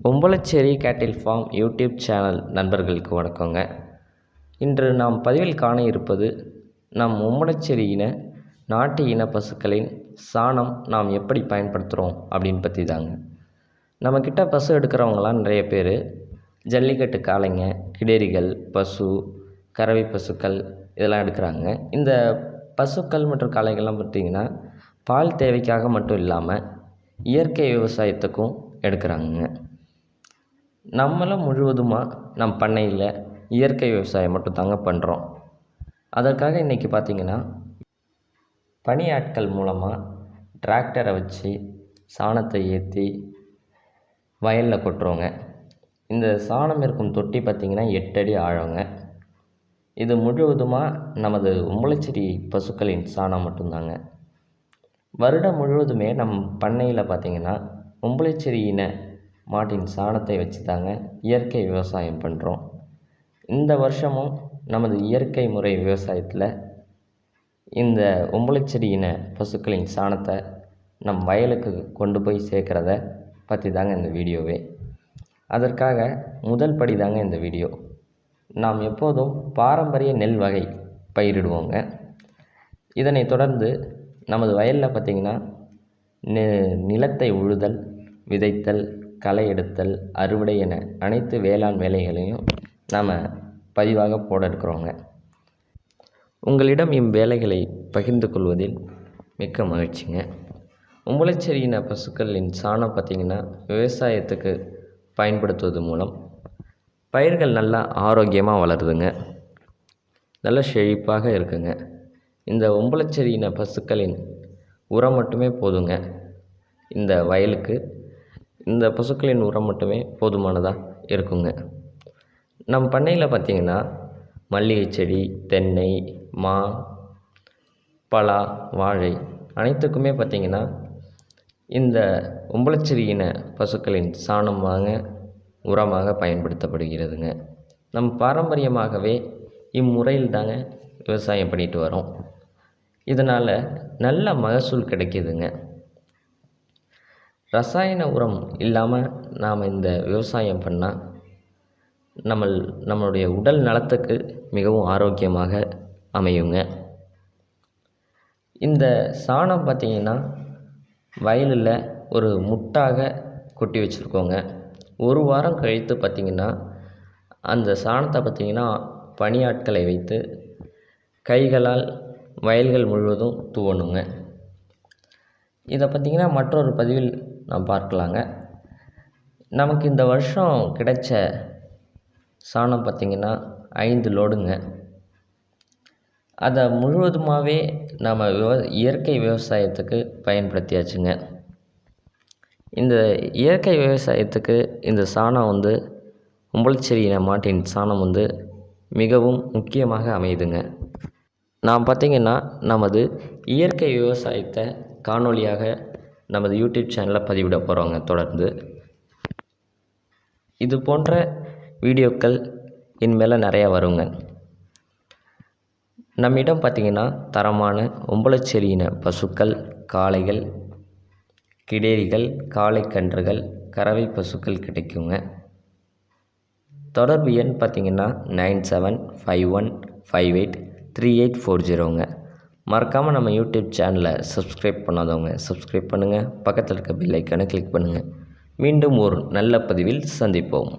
உம்பளச்சேரி கேட்டில் form YouTube channel நண்பர்களுக்கு வணக்கங்க. இன்று நாம் பதிவில் காண இருப்பது நம் உம்பளச்சேரி இன நாட்டு இன பசுக்களின் சாணம் நாம் எப்படி பயன்படுத்துகிறோம் அப்படின்னு பற்றி தாங்க நம்மக்கிட்ட பசு எடுக்கிறவங்களாம் நிறைய பேர். ஜல்லிக்கட்டு காளைங்க கிடேரிகள் பசு கறவை பசுக்கள் இதெல்லாம் எடுக்கிறாங்க. இந்த பசுக்கள் மற்றும் காளைகள்லாம் பார்த்திங்கன்னா பால் தேவைக்காக மட்டும் இல்லாமல் இயற்கை விவசாயத்துக்கும் எடுக்கிறாங்க நம்மளும் முழுவதுமாக நம் பண்ணையில் இயற்கை விவசாயம் மட்டும் தாங்க பண்ணுறோம் அதற்காக இன்றைக்கி பார்த்திங்கன்னா பணியாட்கள் மூலமாக டிராக்டரை வச்சு சாணத்தை ஏற்றி வயலில் கொட்டுறோங்க. இந்த சாணம் இருக்கும் தொட்டி பார்த்திங்கன்னா எட்டு அடி ஆழங்க. இது முழுவதுமாக நமது உம்பளச்செடி பசுக்களின் சாணம் மட்டும்தாங்க. வருடம் முழுவதுமே நம் பண்ணையில் பார்த்திங்கன்னா உம்பளச்செடி மாட்டின் சாணத்தை வச்சு தாங்க இயற்கை விவசாயம் பண்ணுறோம் இந்த வருஷமும் நமது இயற்கை முறை விவசாயத்தில் இந்த உம்பளச்செடி இன பசுக்களின் சாணத்தை நம் வயலுக்கு கொண்டு போய் சேர்க்குறத பற்றி தாங்க இந்த வீடியோவே. அதற்காக முதல் படி தாங்க இந்த வீடியோ. நாம் எப்போதும் பாரம்பரிய நெல் வகை பயிரிடுவோங்க. இதனை தொடர்ந்து நமது வயலில் பார்த்திங்கன்னா நிலத்தை உழுதல் விதைத்தல் களை எடுத்தல் அறுவடை என அனைத்து வேளாண் வேலைகளையும் நாம் பதிவாக போட இருக்கிறோங்க. உங்களிடம் இவ்வேலைகளை பகிர்ந்து கொள்வதில் மிக்க மகிழ்ச்சிங்க. உம்பளச்செடியின பசுக்களின் சாணம் பார்த்திங்கன்னா விவசாயத்துக்கு பயன்படுத்துவது மூலம் பயிர்கள் நல்லா ஆரோக்கியமாக வளருதுங்க. நல்ல செழிப்பாக இருக்குங்க. இந்த ஒம்பளச்செடியின பசுக்களின் உரம் மட்டுமே போதுங்க. இந்த வயலுக்கு இந்த பசுக்களின் உரம் மட்டுமே போதுமானதாக இருக்குங்க. நம் பண்ணையில் பார்த்திங்கன்னா மல்லிகை செடி தென்னை மா பலா வாழை அனைத்துக்குமே பார்த்திங்கன்னா இந்த உம்பளச்செடியின பசுக்களின் சாணமாக உரமாக பயன்படுத்தப்படுகிறதுங்க. நம் பாரம்பரியமாகவே இம்முறையில் தாங்க விவசாயம் பண்ணிட்டு வரோம். இதனால் நல்ல மகசூல் கிடைக்கிதுங்க. ரசாயன உரம் இல்லாமல் நாம் இந்த விவசாயம் பண்ணால் நம்ம நம்மளுடைய உடல் நலத்துக்கு மிகவும் ஆரோக்கியமாக அமையுங்க. இந்த சாணம் பார்த்திங்கன்னா வயலில் ஒரு முட்டாக கொட்டி வச்சுருக்கோங்க. ஒரு வாரம் கழித்து பார்த்திங்கன்னா அந்த சாணத்தை பார்த்திங்கன்னா பணியாட்களை வைத்து கைகளால் வயல்கள் முழுவதும் தூவணுங்க. இதை பார்த்திங்கன்னா மற்றொரு பதிவில் நாம் பார்க்கலாங்க. நமக்கு இந்த வருஷம் கிடைச்ச சாணம் பார்த்திங்கன்னா ஐந்து லோடுங்க. அதை முழுவதுமாகவே நாம் விவ இயற்கை விவசாயத்துக்கு பயன்படுத்தியாச்சுங்க. இந்த இயற்கை விவசாயத்துக்கு இந்த சாணம் வந்து உம்பளச்செடியின மாட்டின் சாணம் வந்து மிகவும் முக்கியமாக அமையுதுங்க. நாம் பார்த்திங்கன்னா நமது இயற்கை விவசாயத்தை காணொளியாக நமது யூடியூப் சேனலில் பதிவிட போகிறோங்க தொடர்ந்து. இது போன்ற வீடியோக்கள் இனிமேல் நிறையா வருங்க. நம்மிடம் பார்த்திங்கன்னா தரமான ஒம்பளச்செடியின பசுக்கள் காளைகள் கிடேரிகள் காளை கன்றுகள் கறவை பசுக்கள் கிடைக்குங்க. தொடர்பு எண் பார்த்திங்கன்னா nine seven five one five eight three eight four ஜீரோங்க. மறக்காமல் நம்ம யூடியூப் சேனலை சப்ஸ்கிரைப் பண்ணாதவங்க சப்ஸ்கிரைப் பண்ணுங்கள் பக்கத்தில் இருக்க பெல் ஐக்கானை கிளிக் பண்ணுங்கள் மீண்டும் ஒரு நல்ல பதிவில் சந்திப்போம்.